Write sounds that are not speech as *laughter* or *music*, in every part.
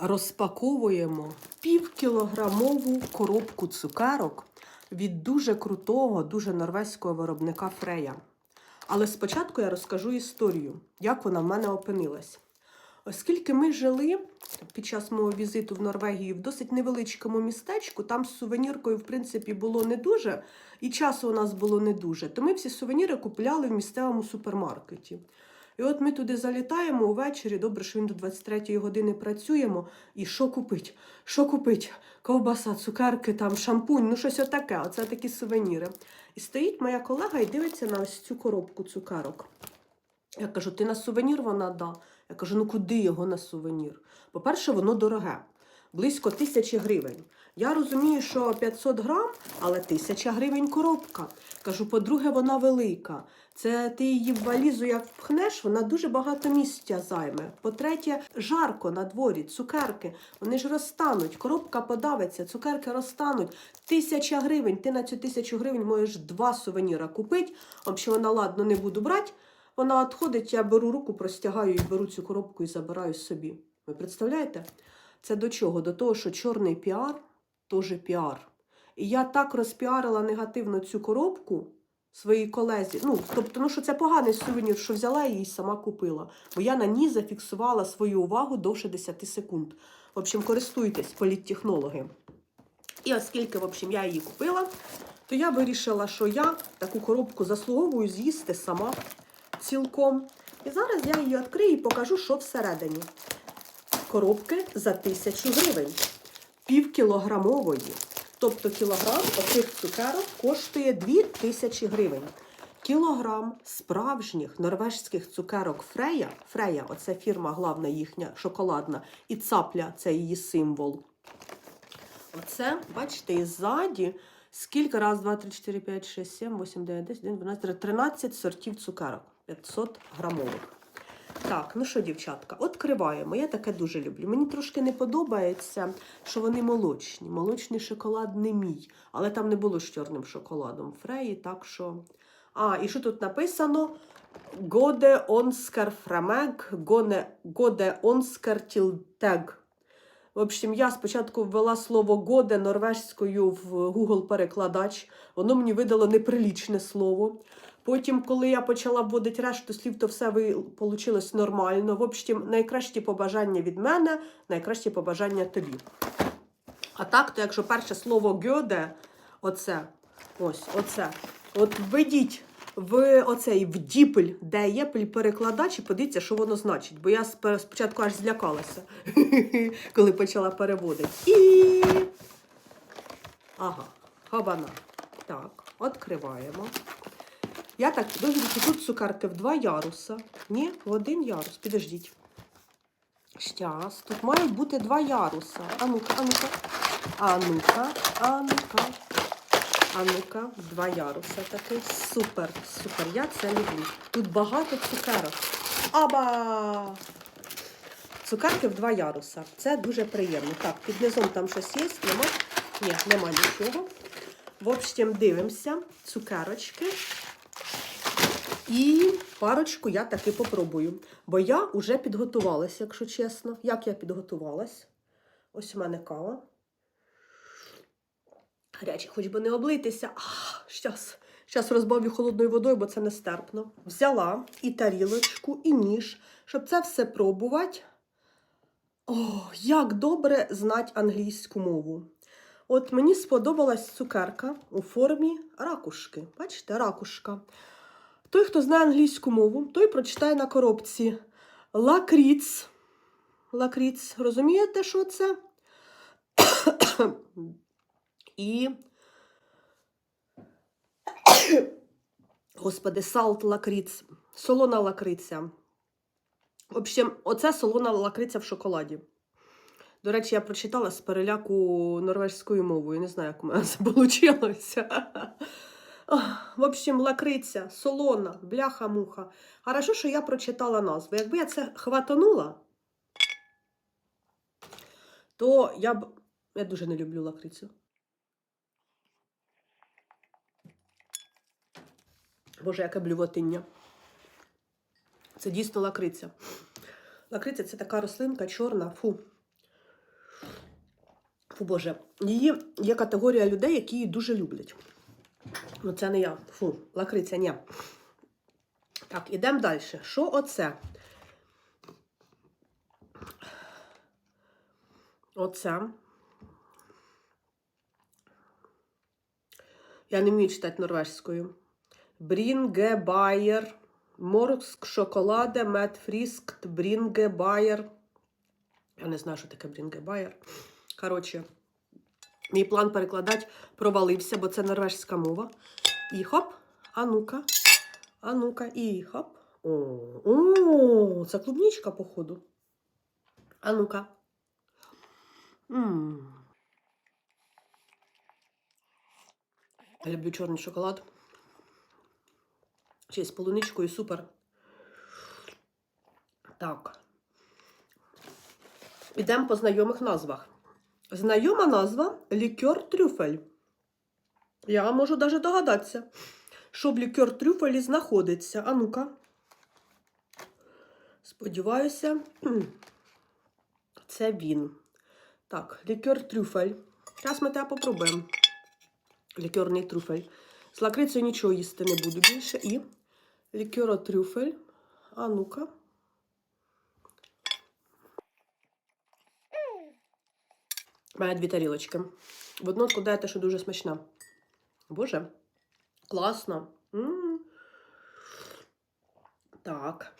Розпаковуємо півкілограмову коробку цукерок від дуже крутого, дуже норвезького виробника Фрея. Але спочатку я розкажу історію, як вона в мене опинилась. Оскільки ми жили під час мого візиту в Норвегію в досить невеличкому містечку, там з сувеніркою, в принципі, було не дуже, і часу у нас було не дуже, то ми всі сувеніри купляли в місцевому супермаркеті. І от ми туди залітаємо увечері, добре, що він до 23-ї години працюємо. І що купить? Що купить? Ковбаса, цукерки, там, шампунь, ну щось отаке. Оце такі сувеніри. І стоїть моя колега і дивиться на ось цю коробку цукерок. Я кажу, ти на сувенір вона да. Я кажу, ну куди його на сувенір? По-перше, воно дороге, близько тисячі гривень. Я розумію, що 500 грам, але тисяча гривень коробка. Кажу, по-друге, вона велика. Це ти її в валізу як впхнеш, вона дуже багато місця займе. По-третє, жарко на дворі, цукерки, вони ж розтануть, коробка подавиться, цукерки розтануть. Тисяча гривень. Ти на цю тисячу гривень можеш два сувеніра купити. Взагалі, вона ладно не буду брати. Вона відходить, я беру руку, простягаю і беру цю коробку і забираю собі. Ви представляєте? Це до чого? До того, що чорний піар теж піар. І я так розпіарила негативно цю коробку своїй колезі. Ну, тобто, ну що це поганий сувенір, що взяла її і сама купила. Бо я на ній зафіксувала свою увагу довше 10 секунд. В общем, користуйтесь, політтехнологи. І оскільки, в общем, я її купила, то я вирішила, що я таку коробку заслуговую з'їсти сама цілком. І зараз я її відкрию і покажу, що всередині. Коробки за тисячу гривень. Півкілограмової. Тобто кілограм оцих цукерок коштує 2 тисячі гривень. Кілограм справжніх норвежських цукерок Фрея. Фрея, оце фірма главна їхня, шоколадна, і цапля це її символ. Оце, бачите, і ззаді скільки? Раз, два, три, чотири, п'ять, шість, сім, вісім, дев'ять, десять, один, дванадцять, тринадцять сортів цукерок. 500 грамових. Так, ну що, дівчатка, відкриваємо. Я таке дуже люблю. Мені трошки не подобається, що вони молочні. Молочний шоколад не мій, але там не було з чорним шоколадом Фреї, так що. А, і що тут написано? Годе онскар фрамег, годе онскар тілтег. В общем, я спочатку ввела слово годе норвежською в Google перекладач. Воно мені видало неприлічне слово. Потім, коли я почала вводити решту слів, то все вийшло нормально. В общем, найкращі побажання від мене, найкращі побажання тобі. А так, то якщо перше слово гьоде, оце, ось, оце, от введіть в оцей в діпель, де є перекладач, і подивіться, що воно значить. Бо я спочатку аж злякалася, *laughs* коли почала переводити. І. Ага, хабана. Так, відкриваємо. Я так, дивіться, тут цукерки в два яруса. Ні, в один ярус. Підождіть. Щас, тут мають бути два яруса. А ну-ка, а ну-ка. А ну-ка, а ну-ка. А ну-ка, два яруса такий. Супер, супер. Я це люблю. Тут багато цукерок. Аба! Цукерки в два яруса. Це дуже приємно. Так, під низом там щось є, нема? Ні, нема нічого. В общем, дивимося. Цукерочки. І парочку я таки попробую. Бо я вже підготувалася, якщо чесно. Як я підготувалась? Ось у мене кава. Гаряче, хоч би не облитися. А, щас. Щас розбавлю холодною водою, бо це нестерпно. Взяла і тарілочку, і ніж, щоб це все пробувати. О, як добре знати англійську мову. От мені сподобалась цукерка у формі ракушки. Бачите, ракушка. Той, хто знає англійську мову, той прочитає на коробці лакріц. Лакріц, розумієте, що це? І. Господи, салт лакріц, солона лакриця. В общем, оце солона лакриця в шоколаді. До речі, я прочитала з переляку норвежською мовою. Не знаю, як у мене це *laughs* вийшло. В общем, лакриця, солона, бляха-муха. Хорошо, що я прочитала назву. Якби я це хватанула, то я б. Я дуже не люблю лакрицю. Боже, яке блювотиння. Це дійсно лакриця. Лакриця це така рослинка чорна, фу. Фу Боже, її є категорія людей, які її дуже люблять. Ну, це не я. Фу, лакриця, ні. Так, ідемо далі. Що оце? Оце. Я не вмію читати норвежською. Брінге Байер. Морск шоколаде, мед фріскт, Брінге Байер. Я не знаю, що таке Брінге Байер. Коротше, мій план перекладати провалився, бо це норвежська мова. І хоп, а ну-ка, а ну-ка, і хоп. О, це клубничка, походу. А ну-ка. Я люблю чорний шоколад. Ще з полуничкою супер. Так. Ідемо по знайомих назвах. Знайома назва лікер трюфель. Я можу навіть догадатися, що в лікер трюфелі знаходиться. А ну-ка. Сподіваюся, *clears throat* це він. Так, лікер трюфель. Зараз ми тебе попробуємо. Лікерний трюфель. З лакрицею нічого їсти не буду більше. І лікера трюфель. А ну-ка. Має дві тарілочки. В одну складаєте, що дуже смачна. Боже, класно. М. Так.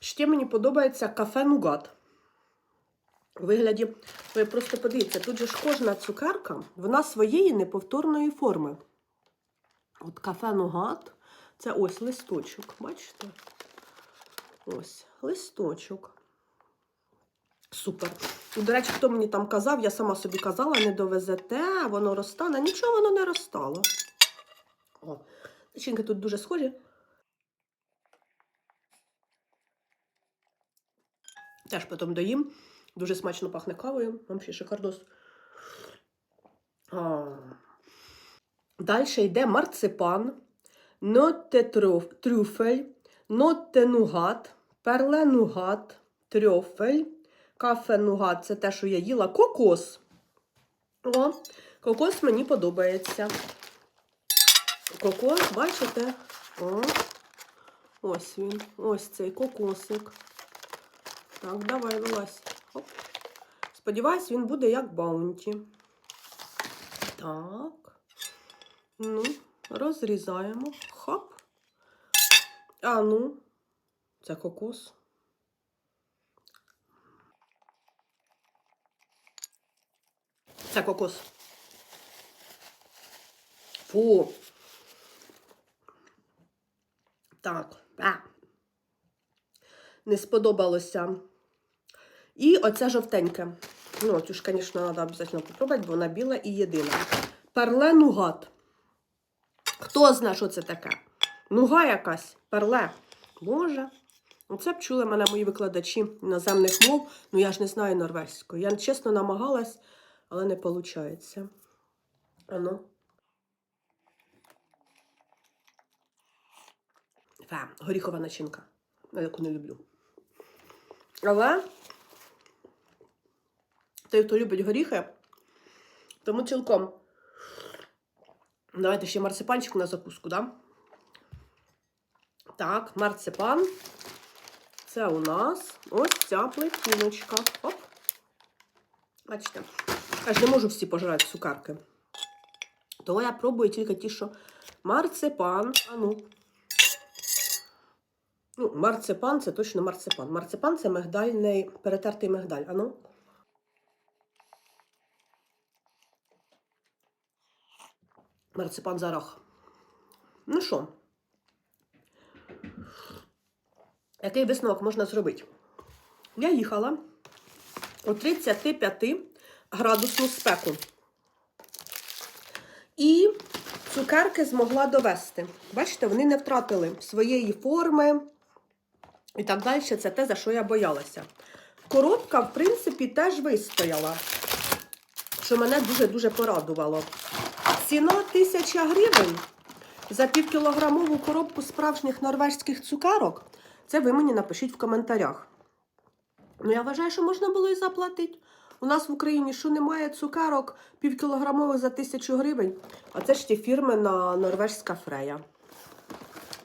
Ще мені подобається кафе Нугат. У вигляді, ви просто подивіться, тут же ж кожна цукерка, вона своєї неповторної форми. От кафе Нугат, це ось листочок, бачите? Ось, листочок. Супер. І, до речі, хто мені там казав, я сама собі казала, не довезете, воно розтане. Нічого воно не розтало. О, начинки тут дуже схожі. Теж потім доїм. Дуже смачно пахне кавою. Вам ще шикардос. Далі йде марципан, нотте трюфель, нотте нугат, перле нугат, трьофель, кафе нугат це те, що я їла, кокос. О, кокос мені подобається. Кокос, бачите? О, ось він. Ось цей кокосик. Так, давай, вилазь. Оп. Сподіваюсь, він буде як баунті. Так. Ну, розрізаємо. Хоп. А ну, це кокос. Це кокос. Фу. Так. А. Не сподобалося. І оце жовтеньке. Ну, цю ж, звісно, треба обов'язково попробувати, бо вона біла і єдина. Перле нугат. Хто знає, що це таке? Нуга якась, перле. Боже. Оце б чули мене мої викладачі іноземних мов. Ну я ж не знаю норвезької. Я чесно намагалась, але не виходить. Ану. Фе, горіхова начинка. Яку не люблю. Але той, хто любить горіхи, тому цілком. Давайте ще марципанчик на закуску, да? Так, марципан. Це у нас ось ця плитіночка. Оп. Бачите, я ж не можу всі пожирати цукерки. Тому я пробую тільки ті, що марципан. А ну. Ну, марципан це точно марципан. Марципан це мигдальний, перетертий мигдаль. Ану. Марципан зарах. Ну що? Який висновок можна зробити? Я їхала у 35 градусну спеку. І цукерки змогла довести. Бачите, вони не втратили своєї форми і так далі. Це те, за що я боялася. Коробка, в принципі, теж вистояла, що мене дуже-дуже порадувало. Ціна 1000 гривень за півкілограмову коробку справжніх норвезьких цукерок. Це ви мені напишіть в коментарях. Ну, я вважаю, що можна було і заплатити. У нас в Україні що немає цукерок півкілограмових за тисячу гривень, а це ж ті фірмена норвежська фрея.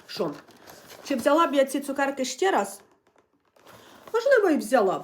Що? Чи взяла б я ці цукерки ще раз? Можливо, і взяла б.